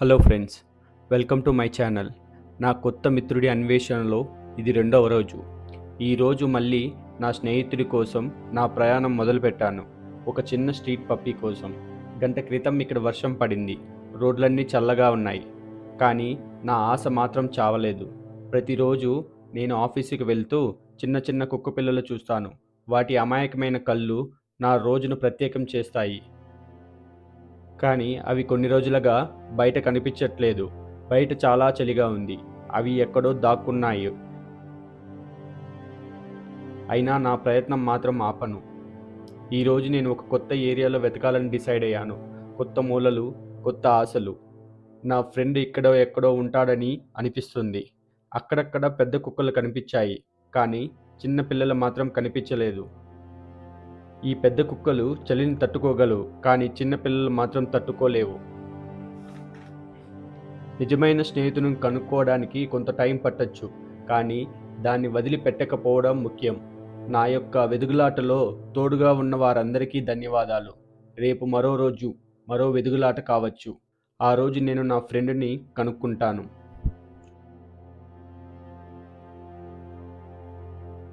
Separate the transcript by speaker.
Speaker 1: Hello friends welcome to my channel. నా కొత్త మిత్రుడి అన్వేషణలో ఇది రెండవ రోజు. ఈరోజు మళ్ళీ నా స్నేహితుడి కోసం నా ప్రయాణం మొదలుపెట్టాను. ఒక చిన్న స్ట్రీట్ పప్పీ కోసం. గంట క్రితం ఇక్కడ వర్షం పడింది. రోడ్లన్నీ చల్లగా ఉన్నాయి. కానీ నా ఆశ మాత్రం చావలేదు. ప్రతిరోజు నేను ఆఫీసుకి వెళ్తూ చిన్న చిన్న కుక్క పిల్లలు చూస్తాను. వాటి అమాయకమైన కళ్ళు నా రోజును ప్రత్యేకం చేస్తాయి. కానీ అవి కొన్ని రోజులుగా బయట కనిపించట్లేదు. బయట చాలా చలిగా ఉంది. అవి ఎక్కడో దాక్కున్నాయి. అయినా నా ప్రయత్నం మాత్రం ఆపను. ఈరోజు నేను ఒక కొత్త ఏరియాలో వెతకాలని డిసైడ్ అయ్యాను. కొత్త మూలలు కొత్త ఆశలు. నా ఫ్రెండ్ ఇక్కడో ఎక్కడో ఉంటాడని అనిపిస్తుంది. అక్కడక్కడ పెద్ద కుక్కలు కనిపించాయి. కానీ చిన్న పిల్లలు మాత్రం కనిపించలేదు. ఈ పెద్ద కుక్కలు చలిని తట్టుకోగలవు కానీ చిన్నపిల్లలు మాత్రం తట్టుకోలేవు. నిజమైన స్నేహితుని కనుక్కోవడానికి కొంత టైం పట్టచ్చు కానీ దాన్ని వదిలిపెట్టకపోవడం ముఖ్యం. నా యొక్క వెదుగులాటలో తోడుగా ఉన్న వారందరికీ ధన్యవాదాలు. రేపు మరో రోజు మరో వెదుగులాట కావచ్చు. ఆ రోజు నేను నా ఫ్రెండ్ని కనుక్కుంటాను.